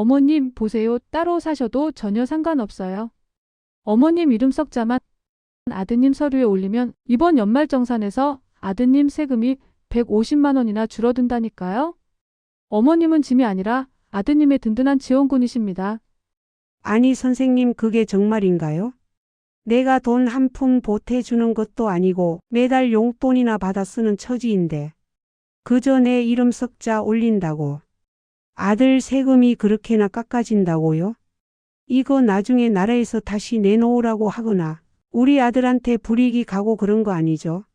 어머님, 보세요. 따로 사셔도 전혀 상관없어요. 어머님 이름 석자만 아드님 서류에 올리면 이번 연말정산에서 아드님 세금이 150만 원이나 줄어든다니까요. 어머님은 짐이 아니라 아드님의 든든한 지원군이십니다. 아니, 선생님, 그게 정말인가요? 내가 돈 한 푼 보태주는 것도 아니고 매달 용돈이나 받아 쓰는 처지인데. 그저 내 이름 석자 올린다고. 아들 세금이 그렇게나 깎아진다고요? 이거 나중에 나라에서 다시 내놓으라고 하거나 우리 아들한테 불이익이 가고 그런 거 아니죠?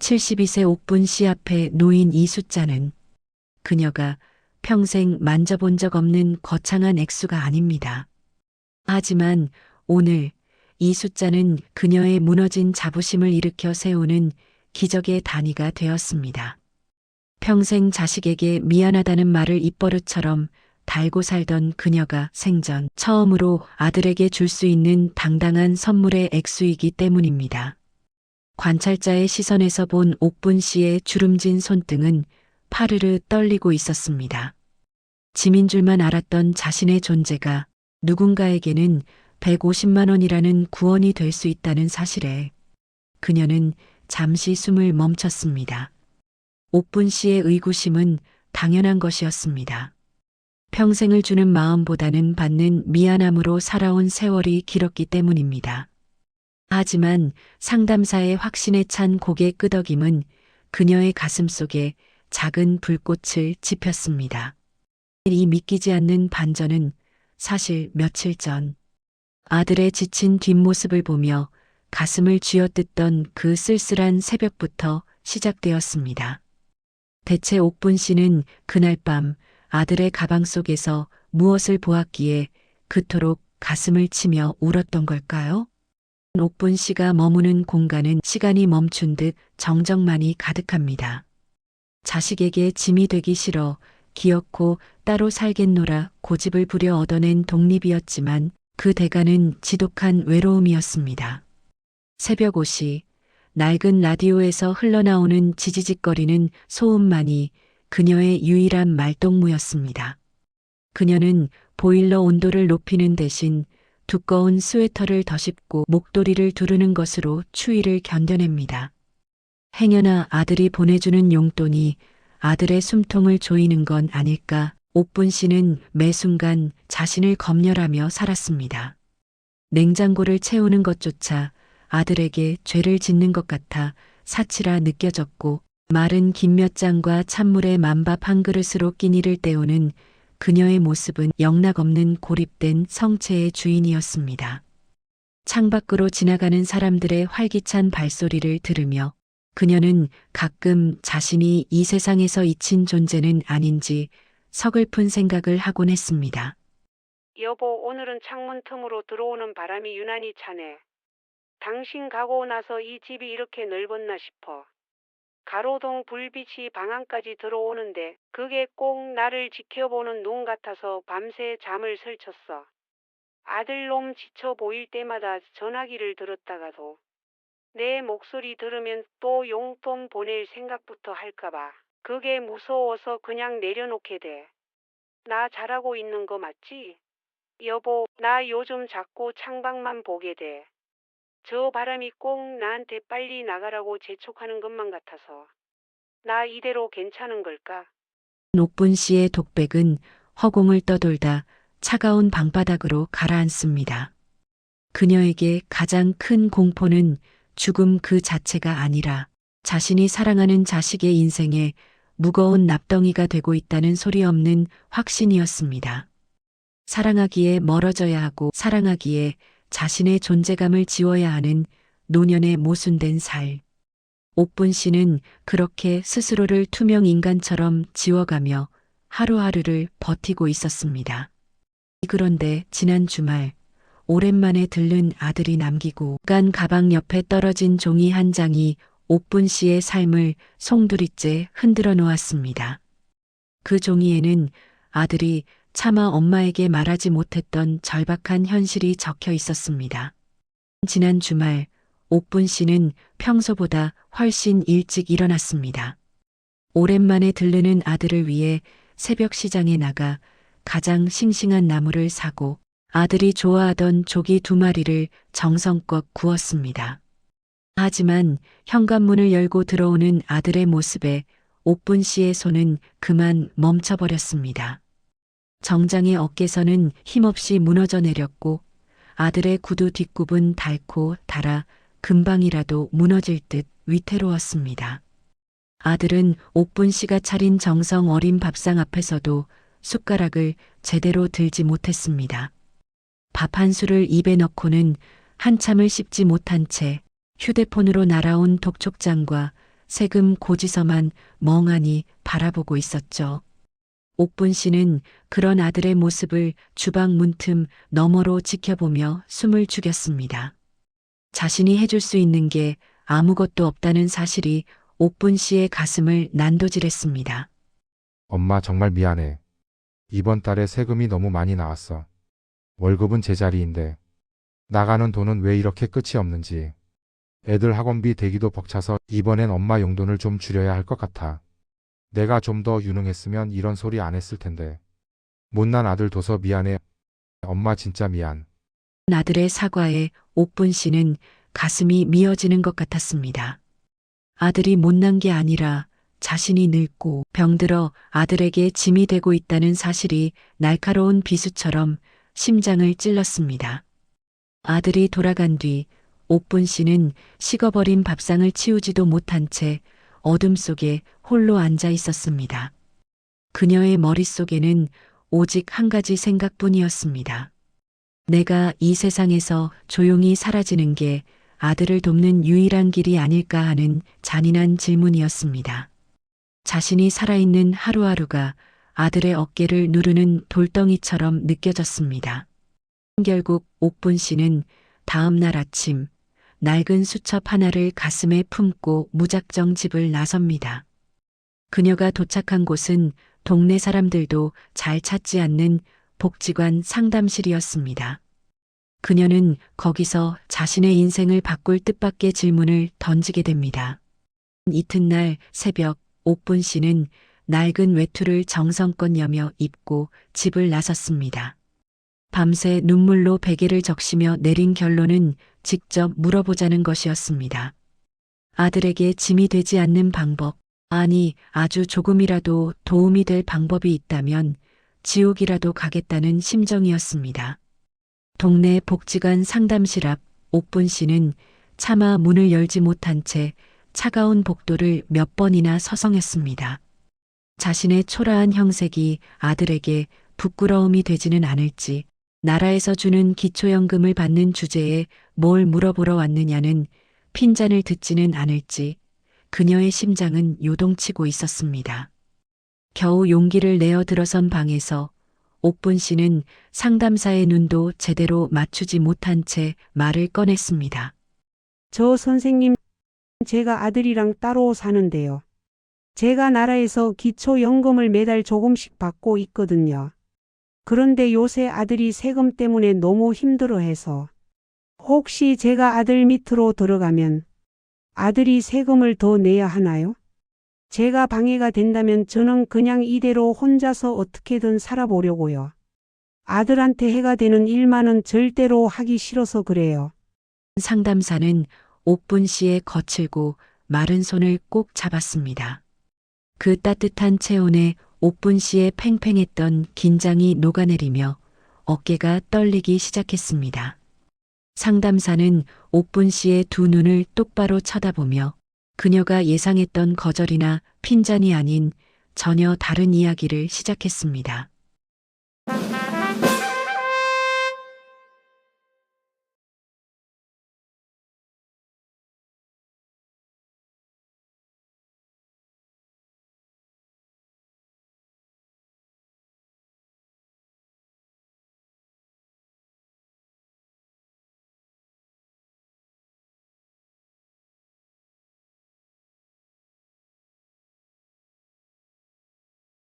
72세 옥분 씨 앞에 놓인 이 숫자는 그녀가 평생 만져본 적 없는 거창한 액수가 아닙니다. 하지만 오늘 이 숫자는 그녀의 무너진 자부심을 일으켜 세우는 기적의 단위가 되었습니다. 평생 자식에게 미안하다는 말을 입버릇처럼 달고 살던 그녀가 생전 처음으로 아들에게 줄 수 있는 당당한 선물의 액수이기 때문입니다. 관찰자의 시선에서 본 옥분 씨의 주름진 손등은 파르르 떨리고 있었습니다. 짐인 줄만 알았던 자신의 존재가 누군가에게는 150만 원이라는 구원이 될 수 있다는 사실에 그녀는 잠시 숨을 멈췄습니다. 옥분 씨의 의구심은 당연한 것이었습니다. 평생을 주는 마음보다는 받는 미안함으로 살아온 세월이 길었기 때문입니다. 하지만 상담사의 확신에 찬 고개 끄덕임은 그녀의 가슴 속에 작은 불꽃을 지폈습니다. 이 믿기지 않는 반전은 사실 며칠 전 아들의 지친 뒷모습을 보며 가슴을 쥐어뜯던 그 쓸쓸한 새벽부터 시작되었습니다. 대체 옥분 씨는 그날 밤 아들의 가방 속에서 무엇을 보았기에 그토록 가슴을 치며 울었던 걸까요? 옥분 씨가 머무는 공간은 시간이 멈춘 듯 정적만이 가득합니다. 자식에게 짐이 되기 싫어 기어코 따로 살겠노라 고집을 부려 얻어낸 독립이었지만 그 대가는 지독한 외로움이었습니다. 새벽 5시 낡은 라디오에서 흘러나오는 지지직거리는 소음만이 그녀의 유일한 말동무였습니다. 그녀는 보일러 온도를 높이는 대신 두꺼운 스웨터를 덧입고 목도리를 두르는 것으로 추위를 견뎌냅니다. 행여나 아들이 보내주는 용돈이 아들의 숨통을 조이는 건 아닐까 옥분 씨는 매 순간 자신을 검열하며 살았습니다. 냉장고를 채우는 것조차 아들에게 죄를 짓는 것 같아 사치라 느껴졌고 마른 김몇장과 찬물에 만밥 한 그릇으로 끼니를 때우는 그녀의 모습은 영락없는 고립된 성체의 주인이었습니다. 창밖으로 지나가는 사람들의 활기찬 발소리를 들으며 그녀는 가끔 자신이 이 세상에서 잊힌 존재는 아닌지 서글픈 생각을 하곤 했습니다. 여보, 오늘은 창문 틈으로 들어오는 바람이 유난히 차네. 당신 가고 나서 이 집이 이렇게 넓었나 싶어. 가로등 불빛이 방 안까지 들어오는데 그게 꼭 나를 지켜보는 눈 같아서 밤새 잠을 설쳤어. 아들놈 지쳐 보일 때마다 전화기를 들었다가도 내 목소리 들으면 또 용돈 보낼 생각부터 할까봐 그게 무서워서 그냥 내려놓게 돼. 나 잘하고 있는 거 맞지? 여보, 나 요즘 자꾸 창밖만 보게 돼. 저 바람이 꼭 나한테 빨리 나가라고 재촉하는 것만 같아서. 나 이대로 괜찮은 걸까? 옥분 씨의 독백은 허공을 떠돌다 차가운 방바닥으로 가라앉습니다. 그녀에게 가장 큰 공포는 죽음 그 자체가 아니라 자신이 사랑하는 자식의 인생에 무거운 납덩이가 되고 있다는 소리 없는 확신이었습니다. 사랑하기에 멀어져야 하고 사랑하기에 자신의 존재감을 지워야 하는 노년의 모순된 살. 옥분 씨는 그렇게 스스로를 투명 인간처럼 지워가며 하루하루를 버티고 있었습니다. 그런데 지난 주말 오랜만에 들른 아들이 남기고 간 가방 옆에 떨어진 종이 한 장이 옥분 씨의 삶을 송두리째 흔들어 놓았습니다. 그 종이에는 아들이 차마 엄마에게 말하지 못했던 절박한 현실이 적혀 있었습니다. 지난 주말 옥분 씨는 평소보다 훨씬 일찍 일어났습니다. 오랜만에 들르는 아들을 위해 새벽 시장에 나가 가장 싱싱한 나무를 사고 아들이 좋아하던 조기 두 마리를 정성껏 구웠습니다. 하지만 현관문을 열고 들어오는 아들의 모습에 옥분 씨의 손은 그만 멈춰버렸습니다. 정장의 어깨선은 힘없이 무너져 내렸고 아들의 구두 뒷굽은 닳고 닳아 금방이라도 무너질 듯 위태로웠습니다. 아들은 옥분 씨가 차린 정성 어린 밥상 앞에서도 숟가락을 제대로 들지 못했습니다. 밥 한 술을 입에 넣고는 한참을 씹지 못한 채 휴대폰으로 날아온 독촉장과 세금 고지서만 멍하니 바라보고 있었죠. 옥분 씨는 그런 아들의 모습을 주방 문틈 너머로 지켜보며 숨을 죽였습니다. 자신이 해줄 수 있는 게 아무것도 없다는 사실이 옥분 씨의 가슴을 난도질했습니다. 엄마 정말 미안해. 이번 달에 세금이 너무 많이 나왔어. 월급은 제자리인데 나가는 돈은 왜 이렇게 끝이 없는지. 애들 학원비 대기도 벅차서 이번엔 엄마 용돈을 좀 줄여야 할 것 같아. 내가 좀 더 유능했으면 이런 소리 안 했을 텐데. 못난 아들 둬서 미안해. 엄마 진짜 미안. 아들의 사과에 옥분 씨는 가슴이 미어지는 것 같았습니다. 아들이 못난 게 아니라 자신이 늙고 병들어 아들에게 짐이 되고 있다는 사실이 날카로운 비수처럼 심장을 찔렀습니다. 아들이 돌아간 뒤 옥분 씨는 식어버린 밥상을 치우지도 못한 채 어둠 속에 홀로 앉아 있었습니다. 그녀의 머릿속에는 오직 한 가지 생각뿐이었습니다. 내가 이 세상에서 조용히 사라지는 게 아들을 돕는 유일한 길이 아닐까 하는 잔인한 질문이었습니다. 자신이 살아있는 하루하루가 아들의 어깨를 누르는 돌덩이처럼 느껴졌습니다. 결국 옥분 씨는 다음 날 아침 낡은 수첩 하나를 가슴에 품고 무작정 집을 나섭니다. 그녀가 도착한 곳은 동네 사람들도 잘 찾지 않는 복지관 상담실이었습니다. 그녀는 거기서 자신의 인생을 바꿀 뜻밖의 질문을 던지게 됩니다. 이튿날 새벽 옥분 씨는 낡은 외투를 정성껏 여며 입고 집을 나섰습니다. 밤새 눈물로 베개를 적시며 내린 결론은 직접 물어보자는 것이었습니다. 아들에게 짐이 되지 않는 방법, 아니 아주 조금이라도 도움이 될 방법이 있다면 지옥이라도 가겠다는 심정이었습니다. 동네 복지관 상담실 앞 옥분 씨는 차마 문을 열지 못한 채 차가운 복도를 몇 번이나 서성했습니다. 자신의 초라한 형색이 아들에게 부끄러움이 되지는 않을지, 나라에서 주는 기초연금을 받는 주제에 뭘 물어보러 왔느냐는 핀잔을 듣지는 않을지, 그녀의 심장은 요동치고 있었습니다. 겨우 용기를 내어 들어선 방에서 옥분 씨는 상담사의 눈도 제대로 맞추지 못한 채 말을 꺼냈습니다. 저 선생님, 제가 아들이랑 따로 사는데요. 제가 나라에서 기초연금을 매달 조금씩 받고 있거든요. 그런데 요새 아들이 세금 때문에 너무 힘들어해서 혹시 제가 아들 밑으로 들어가면 아들이 세금을 더 내야 하나요? 제가 방해가 된다면 저는 그냥 이대로 혼자서 어떻게든 살아보려고요. 아들한테 해가 되는 일만은 절대로 하기 싫어서 그래요. 상담사는 옥분 씨의 거칠고 마른 손을 꼭 잡았습니다. 그 따뜻한 체온에 옥분 씨의 팽팽했던 긴장이 녹아내리며 어깨가 떨리기 시작했습니다. 상담사는 옥분 씨의 두 눈을 똑바로 쳐다보며 그녀가 예상했던 거절이나 핀잔이 아닌 전혀 다른 이야기를 시작했습니다.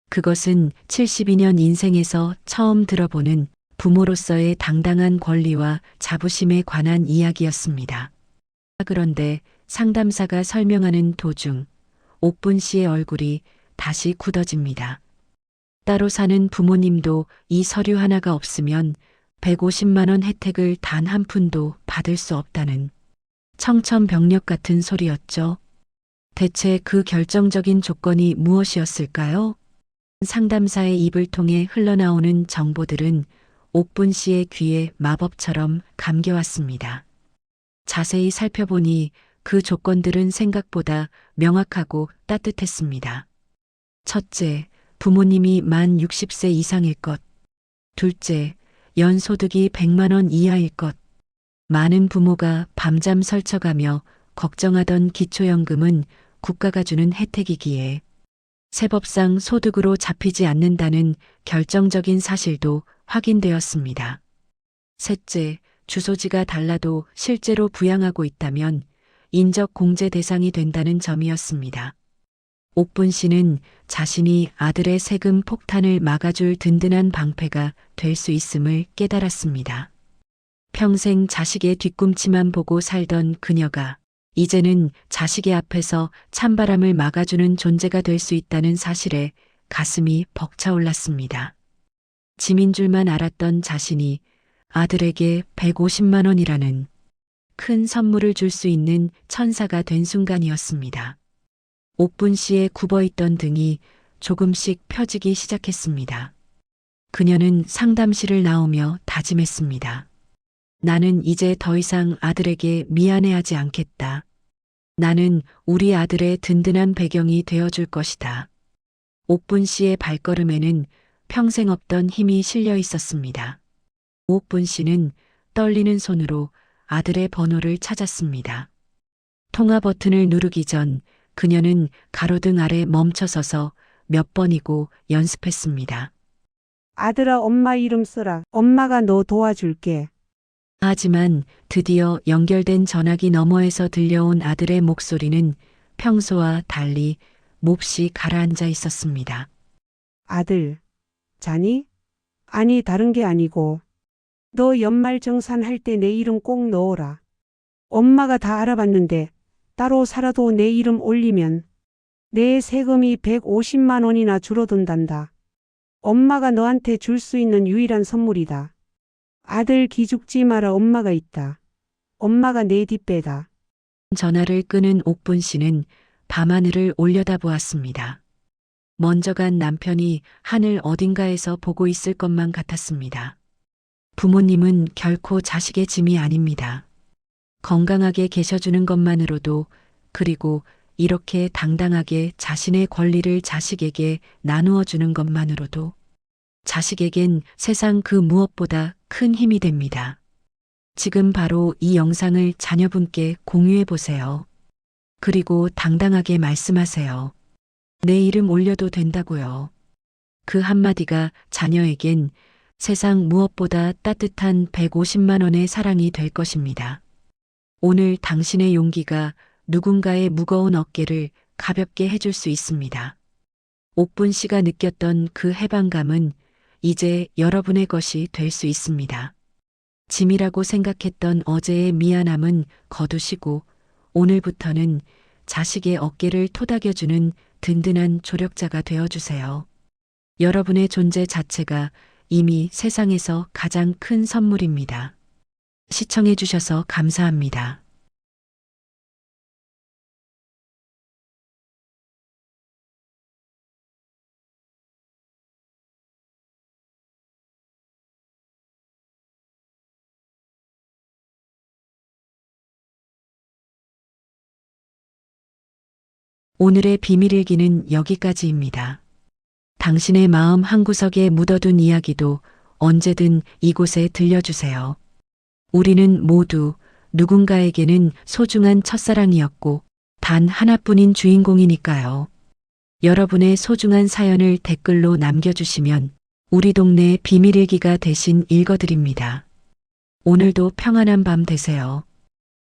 그것은 72년 인생에서 처음 들어보는 부모로서의 당당한 권리와 자부심에 관한 이야기였습니다. 그런데 상담사가 설명하는 도중 옥분 씨의 얼굴이 다시 굳어집니다. 따로 사는 부모님도 이 서류 하나가 없으면 150만 원 혜택을 단 한 푼도 받을 수 없다는 청천벽력 같은 소리였죠. 대체 그 결정적인 조건이 무엇이었을까요? 상담사의 입을 통해 흘러나오는 정보들은 옥분 씨의 귀에 마법처럼 감겨왔습니다. 자세히 살펴보니 그 조건들은 생각보다 명확하고 따뜻했습니다. 첫째, 부모님이 만 60세 이상일 것. 둘째, 연소득이 100만 원 이하일 것. 많은 부모가 밤잠 설쳐가며 걱정하던 기초연금은 국가가 주는 혜택이기에 세법상 소득으로 잡히지 않는다는 결정적인 사실도 확인되었습니다. 셋째, 주소지가 달라도 실제로 부양하고 있다면 인적 공제 대상이 된다는 점이었습니다. 옥분 씨는 자신이 아들의 세금 폭탄을 막아줄 든든한 방패가 될 수 있음을 깨달았습니다. 평생 자식의 뒤꿈치만 보고 살던 그녀가 이제는 자식의 앞에서 찬바람을 막아주는 존재가 될 수 있다는 사실에 가슴이 벅차올랐습니다. 짐인 줄만 알았던 자신이 아들에게 150만 원이라는 큰 선물을 줄 수 있는 천사가 된 순간이었습니다. 옥분 씨의 굽어있던 등이 조금씩 펴지기 시작했습니다. 그녀는 상담실을 나오며 다짐했습니다. 나는 이제 더 이상 아들에게 미안해하지 않겠다. 나는 우리 아들의 든든한 배경이 되어줄 것이다. 옥분 씨의 발걸음에는 평생 없던 힘이 실려 있었습니다. 옥분 씨는 떨리는 손으로 아들의 번호를 찾았습니다. 통화 버튼을 누르기 전 그녀는 가로등 아래 멈춰서서 몇 번이고 연습했습니다. 아들아 엄마 이름 써라. 엄마가 너 도와줄게. 하지만 드디어 연결된 전화기 너머에서 들려온 아들의 목소리는 평소와 달리 몹시 가라앉아 있었습니다. 아들, 자니? 아니 다른 게 아니고 너 연말 정산할 때 내 이름 꼭 넣어라. 엄마가 다 알아봤는데 따로 살아도 내 이름 올리면 내 세금이 150만 원이나 줄어든단다. 엄마가 너한테 줄 수 있는 유일한 선물이다. 아들 기죽지 마라 엄마가 있다. 엄마가 내 뒷배다. 전화를 끄는 옥분 씨는 밤하늘을 올려다보았습니다. 먼저 간 남편이 하늘 어딘가에서 보고 있을 것만 같았습니다. 부모님은 결코 자식의 짐이 아닙니다. 건강하게 계셔주는 것만으로도 그리고 이렇게 당당하게 자신의 권리를 자식에게 나누어 주는 것만으로도 자식에겐 세상 그 무엇보다 큰 힘이 됩니다. 지금 바로 이 영상을 자녀분께 공유해 보세요. 그리고 당당하게 말씀하세요. 내 이름 올려도 된다고요. 그 한마디가 자녀에겐 세상 무엇보다 따뜻한 150만 원의 사랑이 될 것입니다. 오늘 당신의 용기가 누군가의 무거운 어깨를 가볍게 해줄 수 있습니다. 옥분 씨가 느꼈던 그 해방감은 이제 여러분의 것이 될 수 있습니다. 짐이라고 생각했던 어제의 미안함은 거두시고 오늘부터는 자식의 어깨를 토닥여주는 든든한 조력자가 되어주세요. 여러분의 존재 자체가 이미 세상에서 가장 큰 선물입니다. 시청해주셔서 감사합니다. 오늘의 비밀일기는 여기까지입니다. 당신의 마음 한구석에 묻어둔 이야기도 언제든 이곳에 들려주세요. 우리는 모두 누군가에게는 소중한 첫사랑이었고 단 하나뿐인 주인공이니까요. 여러분의 소중한 사연을 댓글로 남겨주시면 우리 동네 비밀일기가 대신 읽어드립니다. 오늘도 평안한 밤 되세요.